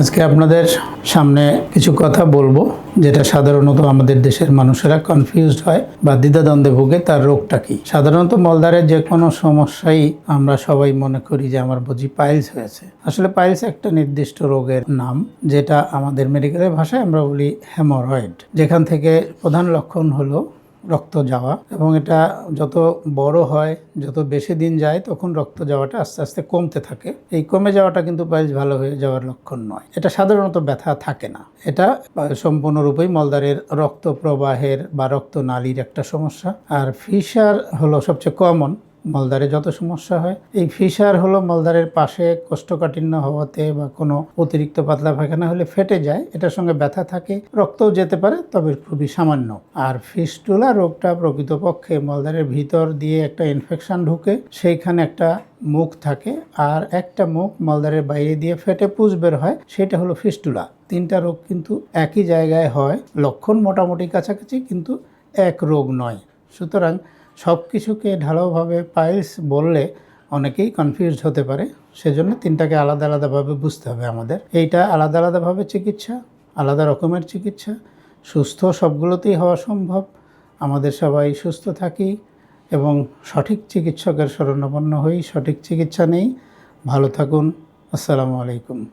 আজকে আপনাদের সামনে কিছু কথা বলব, যেটা সাধারণত আমাদের দেশের মানুষেরা কনফিউজড হয় বা দ্বিধাদ্বন্দ্বে ভুগে তার রোগটা কি। সাধারণত মলদারের যে কোনো সমস্যাই আমরা সবাই মনে করি যে আমার বুঝি পাইলস হয়েছে। আসলে পাইলস একটা নির্দিষ্ট রোগের নাম, যেটা আমাদের মেডিকেলের ভাষায় আমরা বলি হেমোরয়েড যেখান থেকে প্রধান লক্ষণ হলো রক্ত যাওয়া এবং এটা যত বড় হয়, যত বেশি দিন যায়, তখন রক্ত যাওয়াটা আস্তে আস্তে কমতে থাকে। এই কমে যাওয়াটা কিন্তু পায়েস ভালো হয়ে যাওয়ার লক্ষণ নয়। এটা সাধারণত ব্যথা থাকে না। এটা সম্পূর্ণরূপেই মলদারের রক্ত প্রবাহের বা রক্ত নালীর একটা সমস্যা। আর ফিসার হলো সবচেয়ে কমন মলদারে যত সমস্যা হয়, এই ফিশার হলো মলদারের পাশে কোষ্ঠকাঠিন্য হওয়াতে বা কোনো অতিরিক্ত পাতলা পায়খানা হলে ফেটে যায়, এটার সঙ্গে ব্যথা থাকে, রক্তও যেতে পারে, তবে খুবই সামান্য। আর ফিস্টুলা রোগটা প্রকৃতপক্ষে মলদারের ভিতর দিয়ে একটা ইনফেকশন ঢুকে, সেইখানে একটা মুখ থাকে, আর একটা মুখ মলদারের বাইরে দিয়ে ফেটে পুজ বের হয়, সেটা হলো ফিস্টুলা। তিনটা রোগ কিন্তু একই জায়গায় হয়, লক্ষণ মোটামুটি কাছাকাছি, কিন্তু এক রোগ নয়। সুতরাং সব কিছুকে ঢালাওভাবে পাইলস বললে অনেকেই কনফিউজ হতে পারে। সেজন্য তিনটাকে আলাদা আলাদাভাবে বুঝতে হবে আমাদের। এইটা আলাদা আলাদাভাবে চিকিৎসা, আলাদা রকমের চিকিৎসা। সুস্থ সবগুলোতেই হওয়া সম্ভব। আমাদের সবাই সুস্থ থাকি এবং সঠিক চিকিৎসকের শরণাপন্ন হই। সঠিক চিকিৎসা নেই। ভালো থাকুন। আসসালামু আলাইকুম।